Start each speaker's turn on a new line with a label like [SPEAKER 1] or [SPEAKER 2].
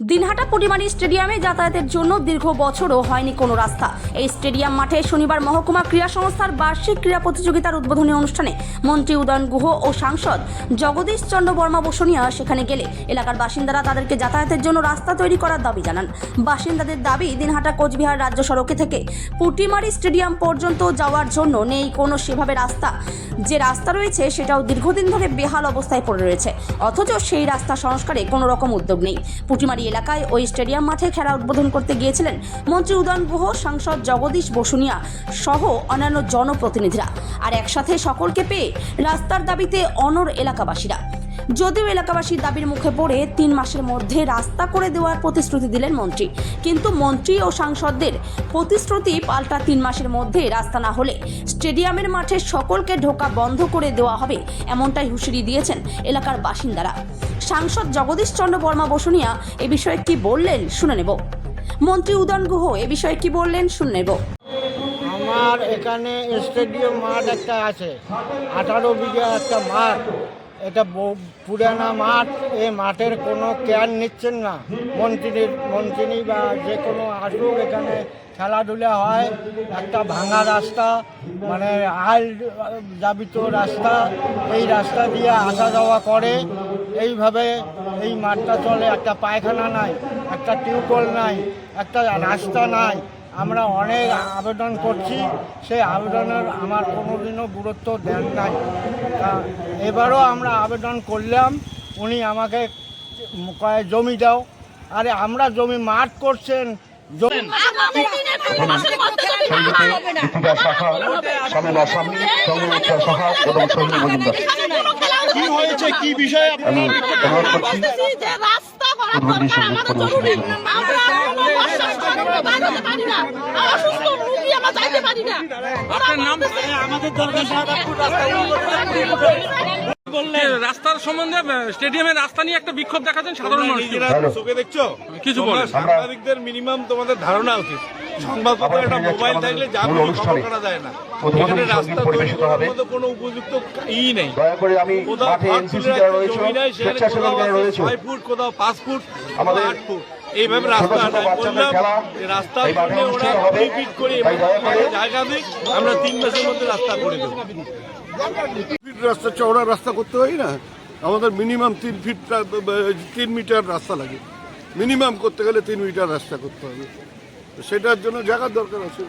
[SPEAKER 1] দিনহাটা পটিমারি স্টেডিয়ামে যাতায়াতের জন্য দীর্ঘ বছরও হয়নি কোনো রাস্তা। এই স্টেডিয়াম মাঠে শনিবার মহকুমা ক্রীড়া সংস্থার বার্ষিক ক্রীড়া প্রতিযোগিতার উদ্বোধনী অনুষ্ঠানে মন্ত্রী উদয়ন গুহ ও সাংসদ জগদীশ চন্দ্র বর্মা বসনিয়া সেখানে গেলে এলাকার বাসিন্দারা তাদেরকে যাতায়াতের জন্য রাস্তা তৈরি করার দাবি জানান। বাসিন্দাদের দাবি, দিনহাটা কোচবিহার রাজ্য সড়কে থেকে পুটিমারি স্টেডিয়াম পর্যন্ত যাওয়ার জন্য নেই কোনো সেভাবে রাস্তা। যে রাস্তা রয়েছে সেটাও দীর্ঘদিন ধরে বেহাল অবস্থায় পড়ে রয়েছে। অথচ সেই রাস্তা সংস্কারে কোনো রকম উদ্যোগ নেই। পুটিমারি এলাকায় ওই স্টেডিয়াম মাঠে খেলা উদ্বোধন করতে গিয়েছিলেন মন্ত্রী উদয়ন গুহ, সাংসদ জগদীশ বসুনিয়া সহ অন্যান্য জনপ্রতিনিধিরা। আর একসাথে সকলকে পেয়ে রাস্তার দাবিতে অনর এলাকাবাসীরা। যদিও এলাকাবাসীর দাবির মুখে পড়ে তিন মাসের মধ্যে রাস্তা করে দেওয়ার প্রতিশ্রুতি দিলেন মন্ত্রী। কিন্তু মন্ত্রী ও সাংসদদের প্রতিশ্রুতি পাল্টা তিন মাসের মধ্যে রাস্তা না হলে স্টেডিয়ামের মাঠে সকলকে ঢোকা বন্ধ করে দেওয়া হবে, এমনটাই হুঁশিয়ারি দিয়েছেন এলাকার বাসিন্দারা। সাংসদ জগদীশ চন্দ্র বর্মা বসুনিয়া, এ বিষয়ে কি বললেন শুনে নেব। মন্ত্রী উদয়ন গুহ, এ বিষয়ে কি বললেন শুনে নেব।
[SPEAKER 2] আমার এখানে স্টেডিয়াম মাঠ একটা আছে, আঠারো বিঘা একটা মাঠ। এটা পুরানা মাঠ, এ মাঠের কোনো কেয়ার নিচ্ছেন না। মন্ত্রীর মন্ত্রী বা যে কোনো আসুক, এখানে খেলাধুলা হয়, একটা ভাঙা রাস্তা মানে আল জাবিত রাস্তা, এই রাস্তা দিয়ে আসা যাওয়া করে। এইভাবে এই মাঠটা চলে, একটা পায়খানা নাই, একটা টিউবওয়েল নাই, একটা রাস্তা নাই। আমরা অনেক আবেদন করছি সেই আবেদনের আমার কোনোদিনও গুরুত্ব দেন নাই তা এবারও আমরা আবেদন করলাম উনি আমাকে কয়ে জমি দাও আরে আমরা জমি মাঠ করছেন জমি
[SPEAKER 3] শাখা সামেল আসামি শাখা এবং সহিনী মজুমদার
[SPEAKER 4] কি হয়েছে কি বিষয়ে আমাদের দরকার
[SPEAKER 5] রাস্তার সম্বন্ধে স্টেডিয়ামের রাস্তা নিয়ে একটা বিক্ষোভ দেখাচ্ছেন সাধারণ মানুষ
[SPEAKER 4] চোখে দেখছ?
[SPEAKER 5] কিছু বলেন।
[SPEAKER 4] সাংবাদিকদের মিনিমাম তোমাদের ধারণা উচিত। সংবাদপত্র একটা মোবাইল থাকলে যা। খবর করা যায় না। এখানে রাস্তা
[SPEAKER 3] পরিবেশিত হবে।
[SPEAKER 4] কোনো উপযুক্ত ই নেই।
[SPEAKER 3] দয়া করে আমি
[SPEAKER 4] কোথাও
[SPEAKER 3] মাঠে এনসিসি যারা রয়েছে
[SPEAKER 4] জমি নাই, সেখানে
[SPEAKER 3] স্বেচ্ছাসেবক যারা রয়েছে।
[SPEAKER 4] ছয় ফুট কোথাও পাঁচ ফুট
[SPEAKER 3] আমাদের
[SPEAKER 4] আট ফুট। এইভাবে রাস্তা করলে ওরা রিপিট করে জায়গা দিক আমরা তিন মাসের মধ্যে রাস্তা করে দেবো।
[SPEAKER 6] ফিট রাস্তা চওড়া রাস্তা করতে হয় না? আমাদের মিনিমাম তিন ফিট তিন মিটার রাস্তা লাগে। মিনিমাম করতে গেলে তিন মিটার রাস্তা করতে হবে। তো সেটার জন্য জায়গার দরকার আছে।